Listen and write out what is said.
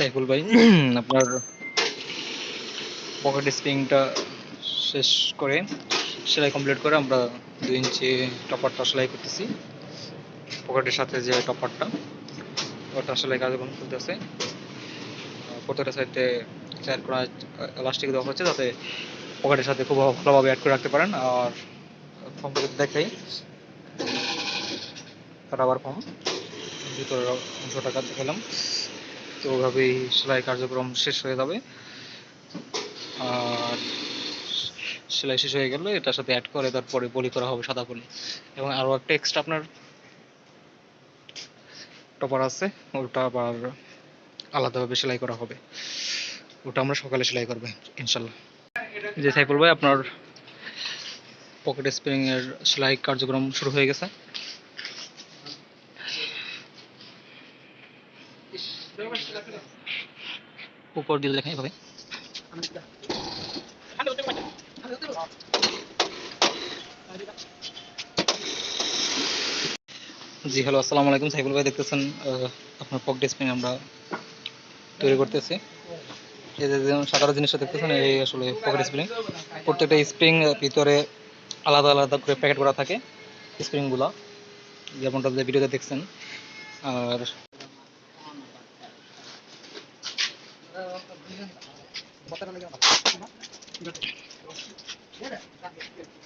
সাইফুল ভাই। আপনার পকেট স্প্রিংটা শেষ করে সেলাই কমপ্লিট করে আমরা দুই ইঞ্চি টপারটা সেলাই করতেছি। পকেটের সাথে যে টপারটা ওটা সেলাই কার্যক্রম চলতেছে আহ, প্রত্যেকটা সাইডে চার করা এলাস্টিক দেওয়া হচ্ছে যাতে পকেটের সাথে খুব ভালোভাবে অ্যাড করে রাখতে পারেন। আর ফর্মটা দেখাই। রাবার ফর্ম ভিতরের অংশটা দেখালাম তো ওভাবেই সেলাই কার্যক্রম শেষ হয়ে যাবে। আর সেলাই শেষ হয়ে গেলে এটার সাথে অ্যাড করে তারপরে বলি করা হবে সাদা বলি এবং আরও একটা এক্সট্রা আপনার টপার আছে, ওটা আবার আলাদাভাবে সেলাই করা হবে। ওটা আমরা সকালে সেলাই করবে ইনশাল্লাহ যে সাইফুল ভাই, আপনার পকেট স্প্রিং এর সেলাই কার্যক্রম শুরু হয়ে গেছে। উপর দিয়ে দেখাই ভাবে জি হ্যালো আসসালামু আলাইকুম। সাইফুল ভাই, দেখতেছেন আপনার পকেট স্প্রিং আমরা তৈরি করতেছি। এই যে সাধারণ জিনিসটা দেখতেছেন, এই আসলে পকেট স্প্রিং প্রত্যেকটা স্প্রিং ভিতরে আলাদা আলাদা করে প্যাকেট করা থাকে স্প্রিংগুলো যেমনটা ভিডিওতে দেখছেন, আর Bata na lang yung kapatid. Yan na.